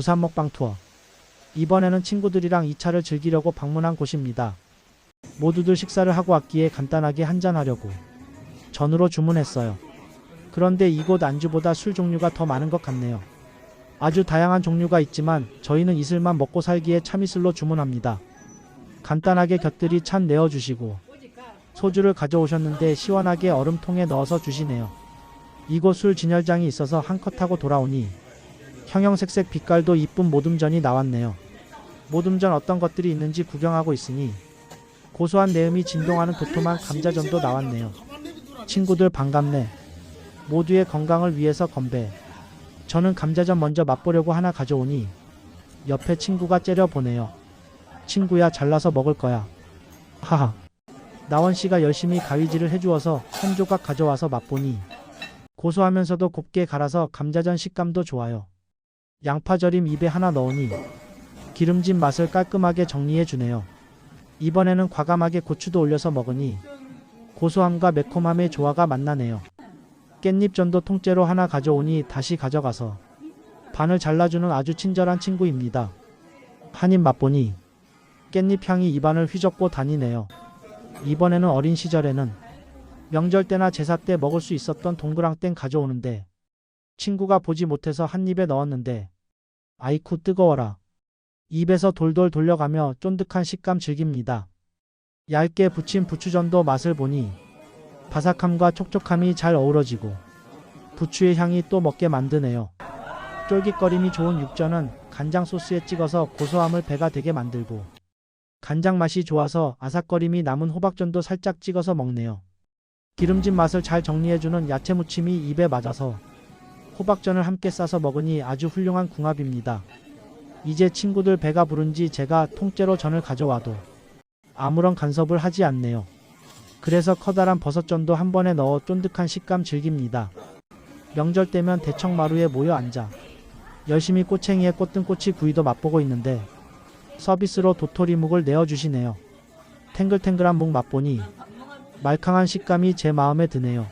부산 먹방 투어. 이번에는 친구들이랑 2차를 즐기려고 방문한 곳입니다. 모두들 식사를 하고 왔기에 간단하게 한잔하려고 전으로 주문했어요. 그런데 이곳 안주보다 술 종류가 더 많은 것 같네요. 아주 다양한 종류가 있지만 저희는 이슬만 먹고 살기에 참이슬로 주문합니다. 간단하게 곁들이 찬 내어주시고 소주를 가져오셨는데 시원하게 얼음통에 넣어서 주시네요. 이곳 술 진열장이 있어서 한 컷 하고 돌아오니 형형색색 빛깔도 이쁜 모듬전이 나왔네요. 모듬전 어떤 것들이 있는지 구경하고 있으니 고소한 내음이 진동하는 도톰한 감자전도 나왔네요. 친구들 반갑네. 모두의 건강을 위해서 건배. 저는 감자전 먼저 맛보려고 하나 가져오니 옆에 친구가 째려보네요. 친구야 잘라서 먹을 거야. 하하. 나원 씨가 열심히 가위질을 해주어서 한 조각 가져와서 맛보니 고소하면서도 곱게 갈아서 감자전 식감도 좋아요. 양파절임 입에 하나 넣으니 기름진 맛을 깔끔하게 정리해 주네요. 이번에는 과감하게 고추도 올려서 먹으니 고소함과 매콤함의 조화가 만나네요. 깻잎전도 통째로 하나 가져오니 다시 가져가서 반을 잘라주는 아주 친절한 친구입니다. 한 입 맛보니 깻잎 향이 입안을 휘젓고 다니네요. 이번에는 어린 시절에는 명절 때나 제사 때 먹을 수 있었던 동그랑땡 가져오는데 친구가 보지 못해서 한 입에 넣었는데 아이쿠 뜨거워라. 입에서 돌돌 돌려가며 쫀득한 식감 즐깁니다. 얇게 부친 부추전도 맛을 보니 바삭함과 촉촉함이 잘 어우러지고 부추의 향이 또 먹게 만드네요. 쫄깃거림이 좋은 육전은 간장 소스에 찍어서 고소함을 배가 되게 만들고 간장 맛이 좋아서 아삭거림이 남은 호박전도 살짝 찍어서 먹네요. 기름진 맛을 잘 정리해주는 야채 무침이 입에 맞아서 호박전을 함께 싸서 먹으니 아주 훌륭한 궁합입니다. 이제 친구들 배가 부른지 제가 통째로 전을 가져와도 아무런 간섭을 하지 않네요. 그래서 커다란 버섯전도 한 번에 넣어 쫀득한 식감 즐깁니다. 명절 때면 대청마루에 모여 앉아 열심히 꼬챙이에 꽂든 꼬치 구이도 맛보고 있는데 서비스로 도토리묵을 내어주시네요. 탱글탱글한 묵 맛보니 말캉한 식감이 제 마음에 드네요.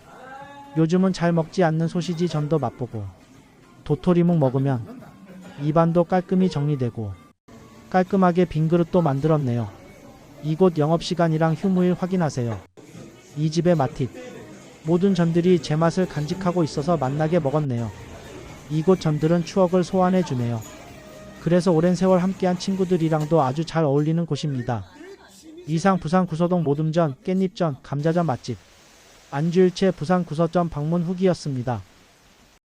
요즘은 잘 먹지 않는 소시지 전도 맛보고 도토리묵 먹으면 입안도 깔끔히 정리되고 깔끔하게 빈 그릇도 만들었네요. 이곳 영업시간이랑 휴무일 확인하세요. 이 집의 맛팁. 모든 전들이 제 맛을 간직하고 있어서 맛나게 먹었네요. 이곳 전들은 추억을 소환해 주네요. 그래서 오랜 세월 함께한 친구들이랑도 아주 잘 어울리는 곳입니다. 이상 부산 구서동 모듬전, 깻잎전, 감자전 맛집. 안주일체 부산 구서점 방문 후기였습니다.